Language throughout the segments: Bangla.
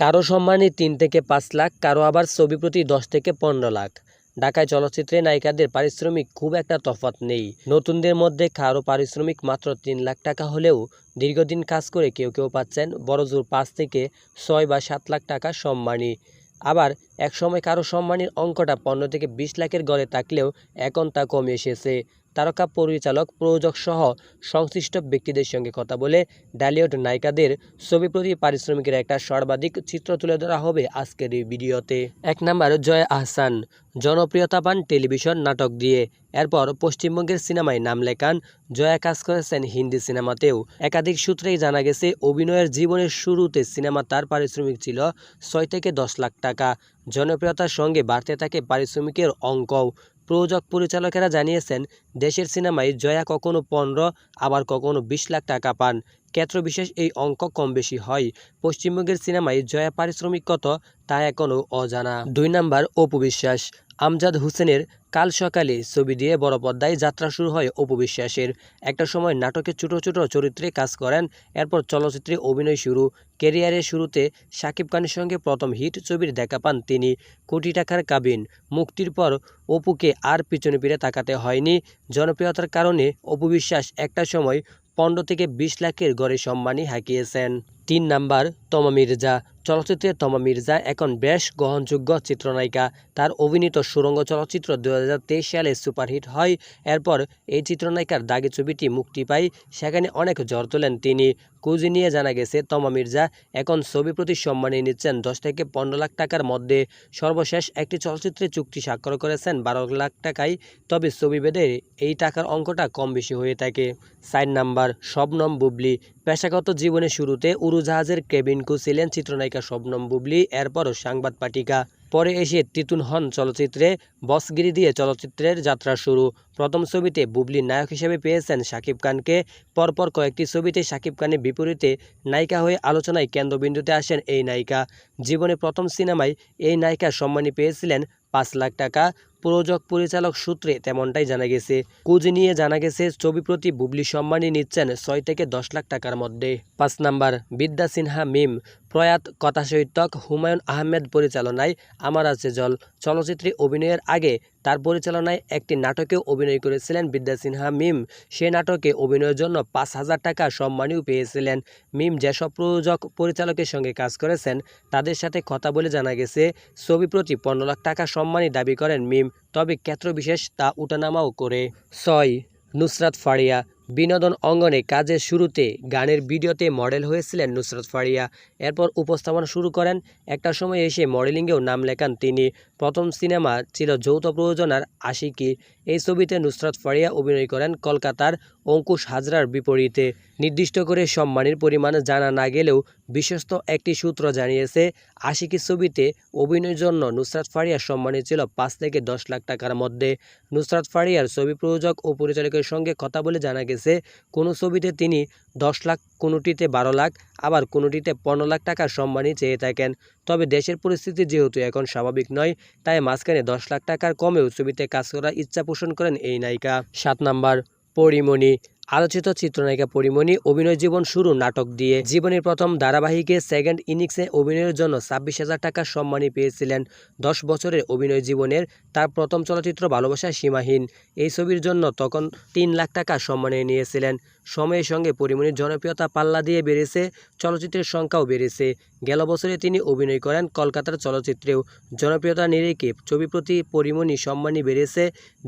কারও সম্মানে তিন থেকে পাঁচ লাখ, কারও আবার ছবি প্রতি দশ থেকে পনেরো লাখ। ঢাকায় চলচ্চিত্রে নায়িকাদের পারিশ্রমিক খুব একটা তফাৎ নেই। নতুনদের মধ্যে কারও পারিশ্রমিক মাত্র তিন লাখ টাকা হলেও দীর্ঘদিন কাজ করে কেউ কেউ পাচ্ছেন বড়জোর পাঁচ থেকে ছয় বা সাত লাখ টাকা সম্মানী। আবার একসময় কারও সম্মানের অঙ্কটা পনেরো থেকে বিশ লাখের গড়ে থাকলেও এখন তা কমে এসেছে। তারকা পরিচালক, প্রযোজক সহ সংশ্লিষ্ট ব্যক্তিদের সঙ্গে কথা বলে ডালিউড নায়িকাদের ছবি প্রতি পারিশ্রমিকের একটা সর্বাধিক চিত্র তুলে ধরা হবে আজকের এই ভিডিওতে। এক নম্বর, জয় আহসান। জনপ্রিয়তা পান টেলিভিশন নাটক দিয়ে। এরপর পশ্চিমবঙ্গের সিনেমায় নাম লেখান জয়া কাজ করেছেন হিন্দি সিনেমাতেও। একাধিক সূত্রেই জানা গেছে, অভিনয়ের জীবনের শুরুতে সিনেমা তার পারিশ্রমিক ছিল ছয় থেকে দশ লাখ টাকা। জনপ্রিয়তার সঙ্গে বাড়তে থাকে পারিশ্রমিকের অঙ্কও। প্রযোজক পরিচালকেরা জানিয়েছেন দেশের সিনেমায় জয়া কখনো পনেরো আবার কখনো বিশ লাখ টাকা পান। ক্ষেত্রবিশেষ এই অঙ্ক কম বেশি হয়। পশ্চিমবঙ্গের সিনেমায় জয়া পারিশ্রমিক কত, তা এখনও অজানা। দুই নাম্বার অপু বিশ্বাস আমজাদ হোসেনের কাল সকালে ছবি দিয়ে বড় পর্দায় যাত্রা শুরু হয় অপু বিশ্বাসের একটা সময় নাটকে ছোট ছোট চরিত্রে কাজ করেন, এরপর চলচ্চিত্রে অভিনয় শুরু। ক্যারিয়ারের শুরুতে শাকিব খানের সঙ্গে প্রথম হিট ছবির দেখা পান তিনি। কোটি টাকার কাবিন। মুক্তির পর অপুকে আর পিছনে ফিরে তাকাতে হয়নি। জনপ্রিয়তার কারণে অপু বিশ্বাস একটা সময় পনেরো থেকে বিশ লাখের গড়ে সম্মানী হাঁকিয়েছেন। তিন নাম্বার তমা মির্জা। চলচ্চিত্রে তমা মির্জা এখন বেশ গ্রহণযোগ্য চিত্রনায়িকা। তার অভিনীত সুরঙ্গ চলচ্চিত্র দু হাজার তেইশ সালে সুপারহিট হয়। এরপর এই চিত্রনায়িকার দাগি ছবিটি মুক্তি পায়। সেখানে অনেক জ্বর তোলেন তিনি। কুজি নিয়ে জানা গেছে, তমা মির্জা এখন ছবি প্রতি সম্মানী নিচ্ছেন দশ থেকে পনেরো লাখ টাকার মধ্যে। সর্বশেষ একটি চলচ্চিত্রে চুক্তি স্বাক্ষর করেছেন বারো লাখ টাকায়। তবে ছবি বেঁধে এই টাকার অঙ্কটা কম বেশি হয়ে থাকে। Side number, Shabnam Bubly. পেশাগত জীবনের শুরুতে উড়োজাহাজের কেবিন কু ছিলেন চিত্রনায়িকা শবনম বুবলি, এরপরও সাংবাদ পাঠিকা পরে এসে তিতুন হন চলচ্চিত্রে, বসগিরি দিয়ে চলচ্চিত্রের যাত্রা শুরু। প্রথম ছবিতে বুবলি নায়ক হিসেবে পেয়েছেন শাকিব খানকে। পরপর কয়েকটি ছবিতে শাকিব খানের বিপরীতে নায়িকা হয়ে আলোচনায় কেন্দ্রবিন্দুতে আসেন এই নায়িকা। জীবনে প্রথম সিনেমায় এই নায়িকা সম্মানী পেয়েছিলেন পাঁচ লাখ টাকা। প্রযোজক, পরিচালক সূত্রে তেমনটাই জানা গেছে। কুজ নিয়ে জানা গেছে, ছবি প্রতি বুবলি সম্মানী নিচ্ছেন ছয় থেকে দশ লাখ টাকার মধ্যে। পাঁচ নাম্বার, বিদ্যা সিনহা মিম। প্রয়াত কথাসাহিত্যক হুমায়ুন আহমেদ পরিচালনায় আমার আছে জল চলচ্চিত্রে অভিনয়ের আগে তার পরিচালনায় একটি নাটকেও অভিনয় করেছিলেন বিদ্যা সিনহা মিম। সে নাটকে অভিনয়ের জন্য পাঁচ হাজার টাকা সম্মানীও পেয়েছিলেন। মিম যেসব প্রযোজক পরিচালকের সঙ্গে কাজ করেছেন, তাদের সাথে কথা বলে জানা গেছে, ছবি প্রতি পনেরো লাখ টাকা সম্মানী দাবি করেন মিম, তবে ক্ষেত্রবিশেষ তা উঠানামাও করে। ছয়, নুসরাত ফারিয়া বিনোদন অঙ্গনে কাজের শুরুতে গানের ভিডিওতে মডেল হয়েছিলেন নুসরত ফারিয়া। এরপর উপস্থাপনা শুরু করেন। একটা সময় এসে মডেলিংয়েও নাম লেখান তিনি। প্রথম সিনেমা ছিল যৌথ প্রযোজনার আশিকি। এই ছবিতে নুসরাত ফারিয়া অভিনয় করেন কলকাতার অঙ্কুশ হাজরার বিপরীতে। নির্দিষ্ট করে সম্মানের পরিমাণ জানা না গেলেও বিশ্বস্ত একটি সূত্র জানিয়েছে, আশিকি ছবিতে অভিনয়ের জন্য নুসরাত ফারিয়ার সম্মানী ছিল পাঁচ থেকে দশ লাখ টাকার মধ্যে। নুসরাত ফারিয়ার ছবি প্রযোজক ও পরিচালকের সঙ্গে কথা বলে জানা গেছে, কোনো ছবিতে তিনি দশ লাখ কোনোটিতে বারো লাখ, আবার কোনোটিতে পনেরো লাখ টাকার সম্মানই চেয়ে থাকেন। তবে দেশের পরিস্থিতি যেহেতু এখন স্বাভাবিক নয়, তাই মাঝখানে দশ লাখ টাকার কমেও ছবিতে কাজ করার ইচ্ছা পোষণ করেন এই নায়িকা। সাত নাম্বার, পরিমণি। আলোচিত চিত্রনায়িকা পরিমণি অভিনয় জীবন শুরু নাটক দিয়ে জীবনের প্রথম ধারাবাহিকে সেকেন্ড ইনিংসে অভিনয়ের জন্য ছাব্বিশ হাজার টাকার সম্মানী পেয়েছিলেন। দশ বছরের অভিনয় জীবনের তার প্রথম চলচ্চিত্র ভালোবাসা সীমাহীন। এই ছবির জন্য তখন তিন লাখ টাকা সম্মানে নিয়েছিলেন। সময়ের সঙ্গে পরিমণির জনপ্রিয়তা পাল্লা দিয়ে বেড়েছে, চলচ্চিত্রের সংখ্যাও বেড়েছে। গেল বছরে তিনি অভিনয় করেন কলকাতার চলচ্চিত্রেও। জনপ্রিয়তা নিরেখে ছবি প্রতি পরিমণি সম্মানী বেড়েছে।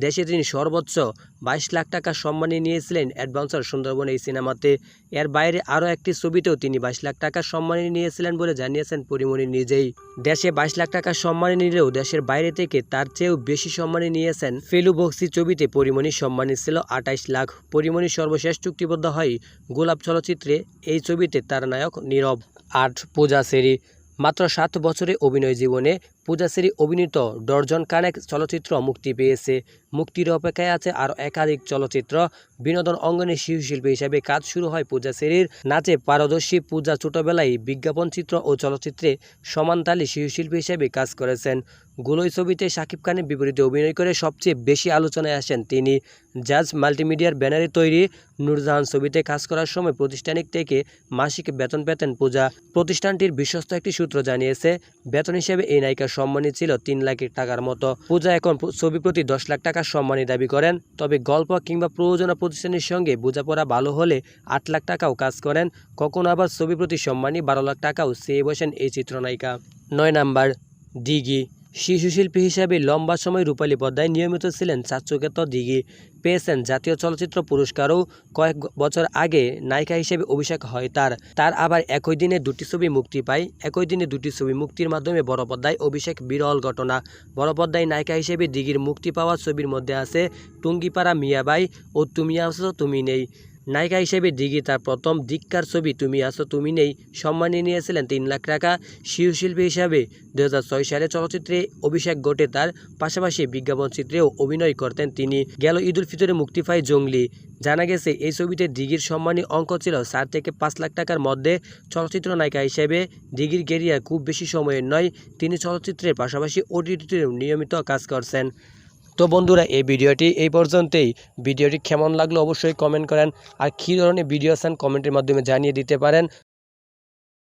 দেশে তিনি সর্বোচ্চ বাইশ লাখ টাকা সম্মানী নিয়েছিলেন অ্যাডভান্সার সুন্দরবন এই সিনেমাতে। এর বাইরে আরও একটি ছবিতেও তিনি বাইশ লাখ টাকা সম্মানী নিয়েছিলেন বলে জানিয়েছেন পরিমণি নিজেই। দেশে বাইশ লাখ টাকা সম্মানী নিলেও দেশের বাইরে থেকে তার চেয়েও বেশি সম্মানী নিয়েছেন ফেলু বক্সি ছবিতে পরিমণির সম্মানী ছিল আঠাইশ লাখ। পরিমণির সর্বশেষ চুক্তিবদ্ধ হয় গোলাপ চলচ্চিত্রে। এই ছবিতে তার নায়ক নীরব। আট পূজা সেরি। মাত্র সাত বছরে অভিনয় জীবনে পূজাশ্রী অভিনীত ডর্জন কানেক চলচ্চিত্র মুক্তি পেয়েছে। মুক্তির অপেক্ষায় আছে আরও একাধিক চলচ্চিত্র। বিনোদন অঙ্গনে শিশুশিল্পী হিসেবে কাজ শুরু হয় পূজাশ্রীর নাচে পারদর্শী পূজা ছোটবেলায় বিজ্ঞাপন চিত্র ও চলচ্চিত্রে সমান তালে শিশুশিল্পী হিসেবে কাজ করেছেন। গুলোই ছবিতে শাকিব খানের বিপরীতে অভিনয় করে সবচেয়ে বেশি আলোচনায় আসেন তিনি। জাজ মাল্টিমিডিয়ার ব্যানারে তৈরি নূরজাহান ছবিতে কাজ করার সময় প্রতিষ্ঠানিক থেকে মাসিক বেতন পেতেন পূজা। প্রতিষ্ঠানটির বিশ্বস্ত একটি সূত্র জানিয়েছে, বেতন হিসেবে এই নায়িকার সম্মানী ছিল তিন লাখ টাকার মতো। পূজা এখন ছবি প্রতি দশ লাখ টাকার সম্মানী দাবি করেন, তবে গল্প কিংবা প্রযোজনা প্রতিষ্ঠানের সঙ্গে বোঝাপড়া ভালো হলে আট লাখ টাকাও কাজ করেন। কখনো আবার ছবি প্রতি সম্মানী বারো লাখ টাকাও চেয়ে বসেন এই চিত্রনায়িকা। নয় নাম্বার দিঘি শিশুশিল্পী হিসেবে লম্বা সময় রূপালী পর্দায় নিয়মিত ছিলেন চাচুকেত দিঘি। পেয়েছেন জাতীয় চলচ্চিত্র পুরস্কারও। কয়েক বছর আগে নায়িকা হিসেবে অভিষেক হয় তার। তার আবার একই দিনে দুটি ছবি মুক্তি পায়। একই দিনে দুটি ছবি মুক্তির মাধ্যমে বড় পর্দায় অভিষেক বিরল ঘটনা। বড় পর্দায় নায়িকা হিসেবে দিঘির মুক্তি পাওয়া ছবির মধ্যে আছে টুঙ্গিপাড়া মিয়াবাই ও তুমি আসো তুমি নেই। নায়িকা হিসেবে দিঘি তার প্রথম দিককার ছবি, তুমি আসো তুমি নেই সম্মানে নিয়েছিলেন তিন লাখ টাকা শিশুশিল্পী হিসাবে। দু হাজার ছয় সালে চলচ্চিত্রে অভিষেক ঘটে, তার পাশাপাশি বিজ্ঞাপন চিত্রেও অভিনয় করতেন তিনি। গেল ঈদ উল ফিতরে মুক্তি পায় জঙ্গলি। জানা গেছে, এই ছবিতে দিঘির সম্মানী অঙ্ক ছিল চার থেকে পাঁচ লাখ টাকার মধ্যে। চলচ্চিত্র নায়িকা হিসেবে দিঘির কেরিয়ার খুব বেশি সময়ের নয়। তিনি চলচ্চিত্রের পাশাপাশি ওটিটিতেও নিয়মিত কাজ করছেন। তো বন্ধুরা, এই ভিডিওটি এই পর্যন্তই। ভিডিওটি কেমন লাগল অবশ্যই কমেন্ট করেন। আর কী ধরনের ভিডিও চান কমেন্টের মাধ্যমে জানিয়ে দিতে পারেন।